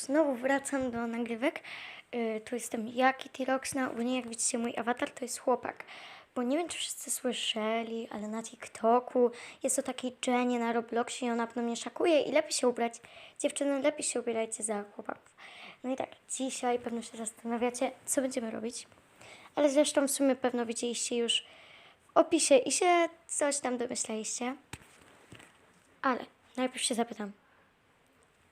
znowu wracam do nagrywek. Yy, tu jestem ja, Kitty Roxna. Ogólnie jak widzicie mój awatar to jest chłopak. Bo nie wiem, czy wszyscy słyszeli, ale na TikToku jest o takiej Jenie na Robloxie i ona pewno mnie szakuje i lepiej się ubrać. Dziewczyny, lepiej się ubierajcie za chłopaków. No i tak, dzisiaj pewno się zastanawiacie, co będziemy robić. Ale zresztą w sumie pewno widzieliście już w opisie i się coś tam domyślaliście. Ale najpierw się zapytam,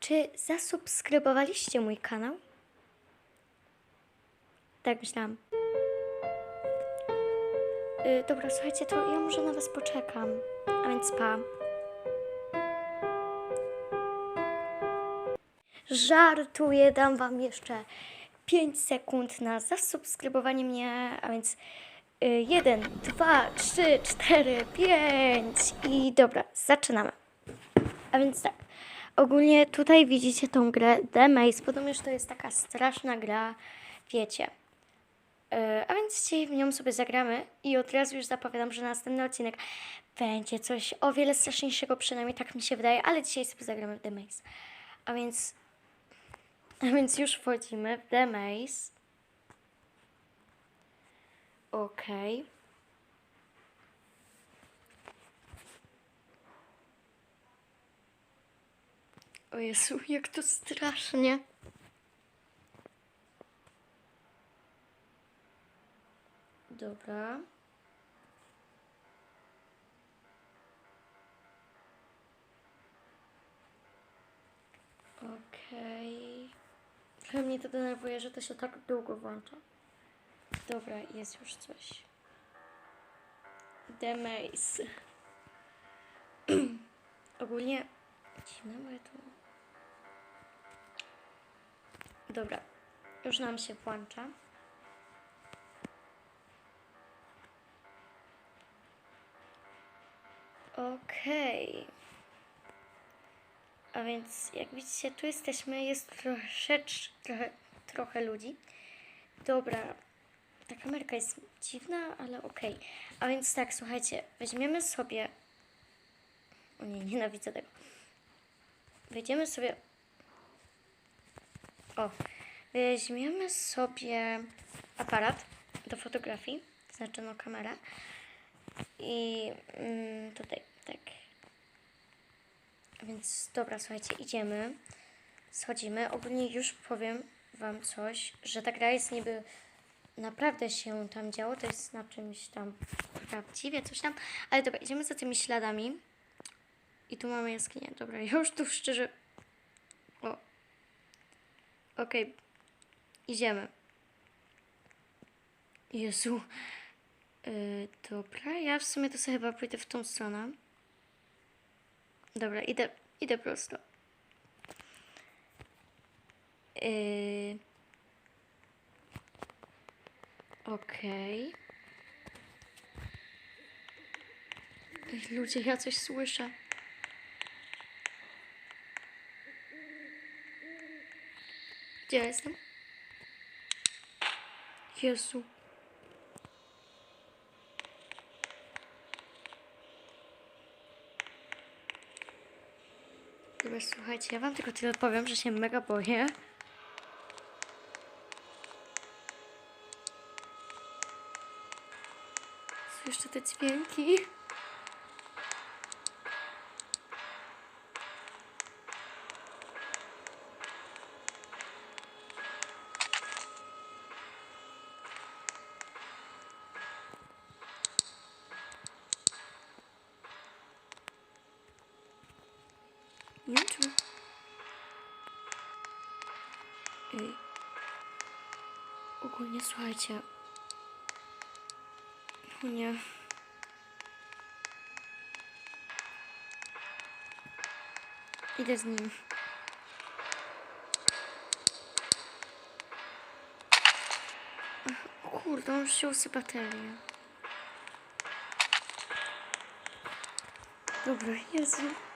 czy zasubskrybowaliście mój kanał? Tak myślałam. Yy, dobra, słuchajcie, to ja może na was poczekam. A więc pa. Żartuję, dam wam jeszcze 5 sekund na zasubskrybowanie mnie, a więc 1, 2, 3, 4, 5 i dobra, zaczynamy. A więc tak, ogólnie tutaj widzicie tą grę The Maze, podobnież to jest taka straszna gra, wiecie. Yy, a więc dzisiaj w nią sobie zagramy i od razu już zapowiadam, że następny odcinek będzie coś o wiele straszniejszego, przynajmniej tak mi się wydaje, ale dzisiaj sobie zagramy w The Maze. A więc, a więc już wchodzimy w The Maze. Okej. O Jezu, jak to strasznie. Dobra. Okej. Trochę mnie to denerwuje, że to się tak długo włącza. Dobra, jest już coś. The Maze. Ogólnie dziwne, ja tu... Dobra, już nam się włącza. Okej. A więc jak widzicie, tu jesteśmy, jest troszecz, trochę, trochę ludzi. Dobra, ta kamerka jest dziwna, ale okej. A więc tak, słuchajcie, weźmiemy sobie... O nie, nienawidzę tego. Wejdziemy sobie... O, weźmiemy sobie aparat do fotografii, znaczy no kamerę. I mm, tutaj, tak. Więc dobra, słuchajcie, idziemy. Schodzimy. Ogólnie już powiem Wam coś, że ta gra jest niby naprawdę się tam działo. To jest na czymś tam prawdziwie, coś tam. Ale dobra, idziemy za tymi śladami. I tu mamy jaskinię. Dobra, ja już tu szczerze... Okej. Idziemy. Jezu. Yy, dobra, ja w sumie to sobie chyba pójdę w tą stronę. Dobra, idę, idę prosto. Yy... Okej. Ej, Ludzie, ja coś słyszę. Gdzie jestem? Jezu. Dobra, słuchajcie, ja wam tylko tyle powiem, że się mega boję. Jeszcze te dźwięki. Czy... Ej. Ogólnie słuchajcie. O nie. Idę z nim. Kurde, on się usypa baterię. Dobra, Jezu.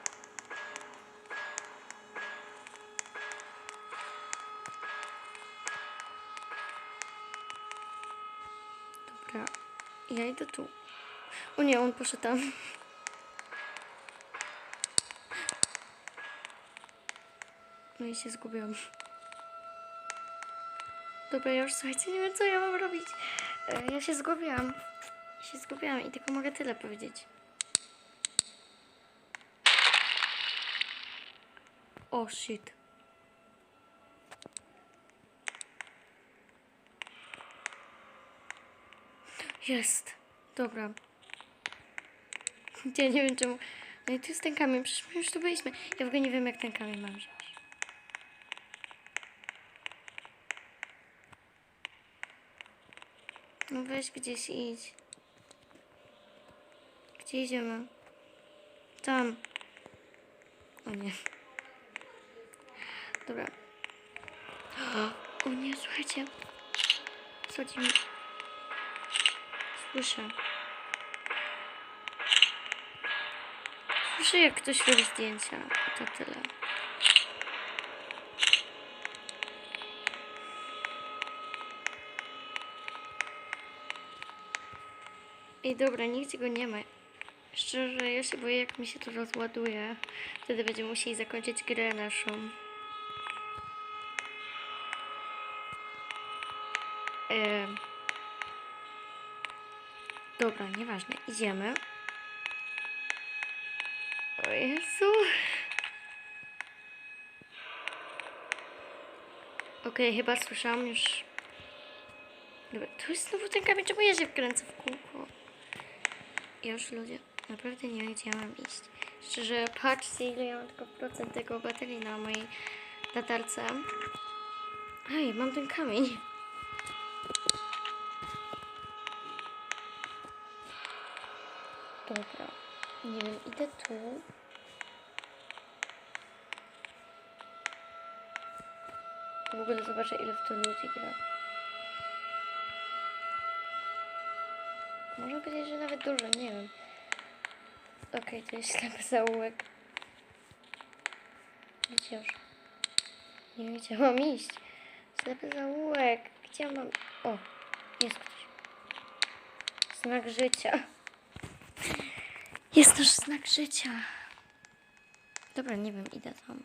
Ja idę tu. O nie, on poszedł tam. No i się zgubiłam. Dobra, ja już słuchajcie, nie wiem co ja mam robić. E, Ja się zgubiłam. Ja się zgubiłam i tylko mogę tyle powiedzieć. O shit. Jest. Dobra. Ja nie wiem czemu. No i tu jest ten kamień, przecież my już tu byliśmy. Ja w ogóle nie wiem jak ten kamień mam wziąć. No weź gdzieś idź. Gdzie idziemy? Tam. O nie. Dobra. O nie, słuchajcie. Mi. Słyszę. Słyszę jak ktoś robi zdjęcia. To tyle. Ej, dobra, nigdzie go nie ma. Szczerze, ja się boję, jak mi się to rozładuje. Wtedy będziemy musieli zakończyć grę naszą. Em. Dobra, nieważne. Idziemy. O Jezu. Okej, chyba słyszałam już. Dobra, tu jest znowu ten kamień, czemu ja się wkręcę w kółko? Już ludzie, naprawdę nie wiem, gdzie ja mam iść. Szczerze, patrzcie, ile ja mam tylko procent tego baterii na mojej latarce. Ej, mam ten kamień. Dobra, nie wiem, idę tu. W ogóle zobaczę, ile w to ludzi gra. Można powiedzieć, że nawet dużo, nie wiem. Okej, to jest ślepy zaułek. Gdzie już? Nie wiem, gdzie mam iść. Ślepy zaułek. Gdzie mam... O, jest ktoś. Znak życia. Jest nasz znak życia. Dobra, nie wiem, idę tam.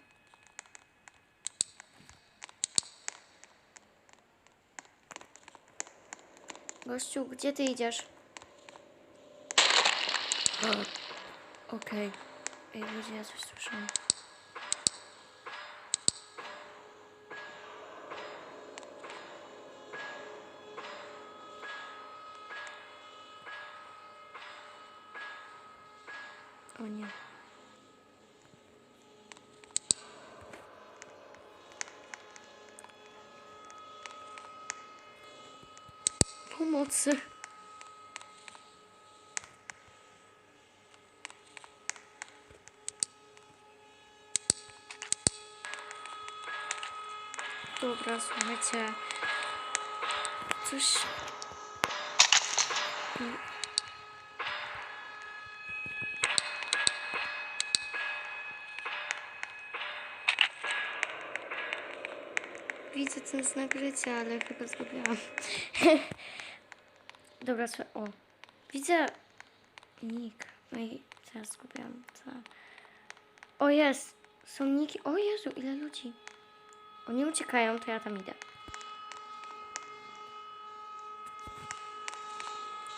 Gościu, gdzie ty idziesz? Okej. Ej, ludzie, ja coś słyszałam. Pomocy. Dobra, słuchajcie. Coś. Widzę ten znak życia, ale chyba zgubiłam. Dobra, słuchaj. O. Widzę. Nick. No i teraz zgubiłam. Co? O jest! Są niki. O Jezu, ile ludzi. Oni uciekają, to ja tam idę.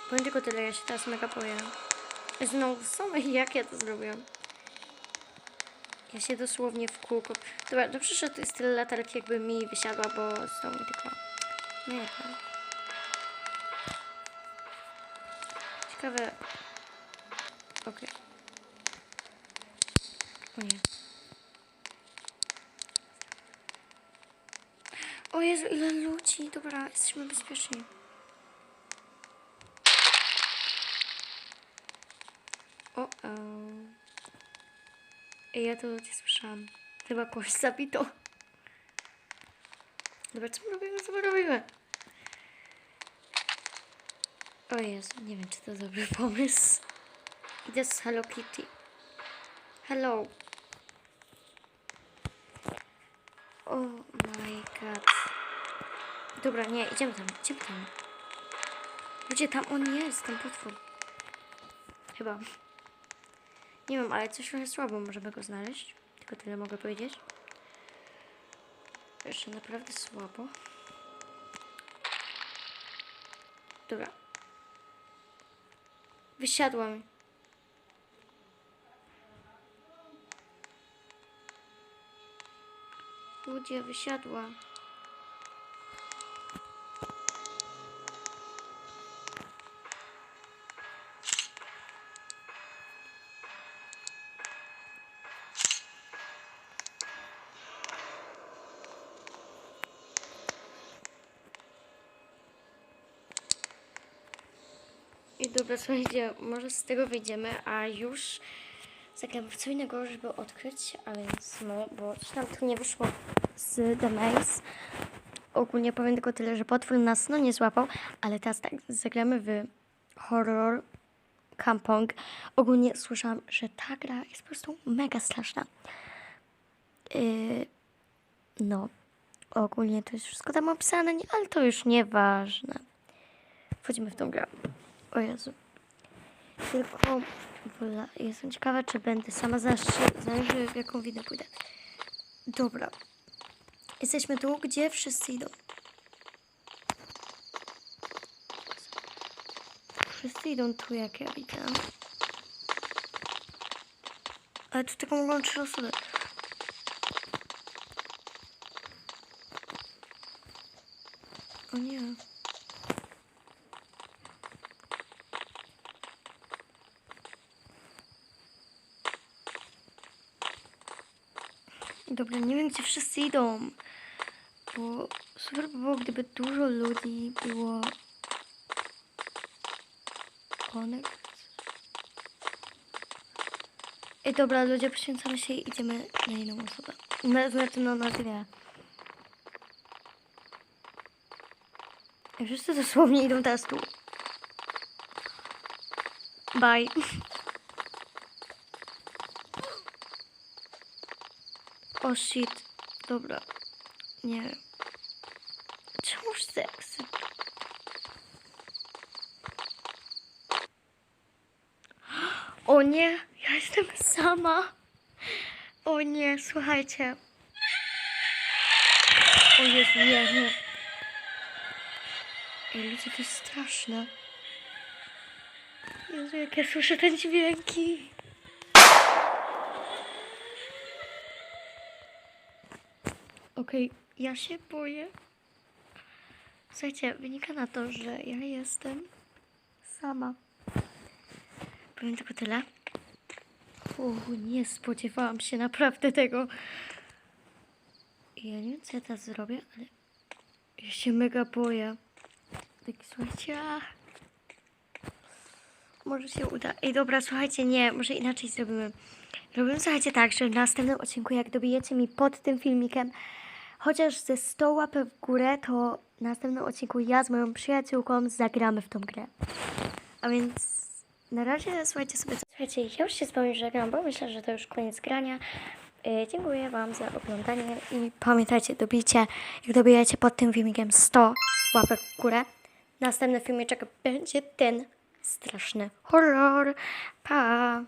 Powiem tylko tyle, ja się teraz mega boję. Znowu są, jak ja to zrobiłam? Ja się dosłownie w kółko... Dobra, dobrze, że to jest tyle latarki, jakby mi wysiadła, bo zostało mi tylko... No jedna. Ciekawe... Okej. O nie. O Jezu, ile ludzi. Dobra, jesteśmy bezpieczni. O, o. Ej, ja to nie słyszałam. Chyba kogoś zabito. Dobra, co my robimy, co my robimy? O Jezu, nie wiem, czy to dobry pomysł. Idę z Hello Kitty. Hello. Oh my god. Dobra, nie, idziemy tam, idziemy tam. Ludzie, tam on jest, ten potwór. Chyba. Nie wiem, ale coś trochę słabo możemy go znaleźć. Tylko tyle mogę powiedzieć. Jeszcze naprawdę słabo. Dobra. Wysiadłam. Ludzie, wysiadła. Dobra, słuchajcie, może z tego wyjdziemy, a już zagramy w co innego, żeby odkryć, a więc no, bo coś nam tu nie wyszło z The Maze. Ogólnie powiem tylko tyle, że potwór nas no nie złapał, ale teraz tak, zagramy w horror Kampong. Ogólnie słyszałam, że ta gra jest po prostu mega straszna. Yy, no, ogólnie to jest wszystko tam opisane, nie, ale to już nieważne. Wchodzimy w tą grę. O Jezu. Tylko wola, jestem ciekawa, czy będę sama zależy, zależy w jaką winę pójdę. Dobra. Jesteśmy tu, gdzie wszyscy idą. Wszyscy idą tu, jak ja widzę. Ale tu tylko mogą trzy osoby. O nie. Dobra, nie wiem gdzie wszyscy idą. Bo super by było, gdyby dużo ludzi było. Connect. Ej, dobra, ludzie, poświęcamy się i idziemy na inną osobę. Na, znaczy, no, na grę. I wszyscy dosłownie idą teraz tu. Bye. O shit. Dobra. Nie wiem. Czemu seks? O nie, ja jestem sama. O nie, słuchajcie. O Jezu, nie, nie. Ej, ludzie, to jest straszne. Jezu, jak ja słyszę te dźwięki. Okej, ja się boję. Słuchajcie, wynika na to, że ja jestem sama. Powiem tylko tyle. O, nie spodziewałam się naprawdę tego. Ja nie wiem, co ja teraz zrobię, ale ja się mega boję. Tak, słuchajcie. Może się uda. Ej, dobra, słuchajcie, nie, może inaczej zrobimy. Robimy, słuchajcie, tak, że w następnym odcinku, jak dobijecie mi pod tym filmikiem chociaż ze 100 łapek w górę, to w następnym odcinku ja z moją przyjaciółką zagramy w tą grę. A więc na razie słuchajcie sobie. Słuchajcie, ja już się z wami żegnam, bo myślę, że to już koniec grania. Yy, dziękuję wam za oglądanie i pamiętajcie, dobijcie, jak dobijecie pod tym filmikiem 100 łapek w górę. Następny filmiczek będzie ten straszny horror. Pa!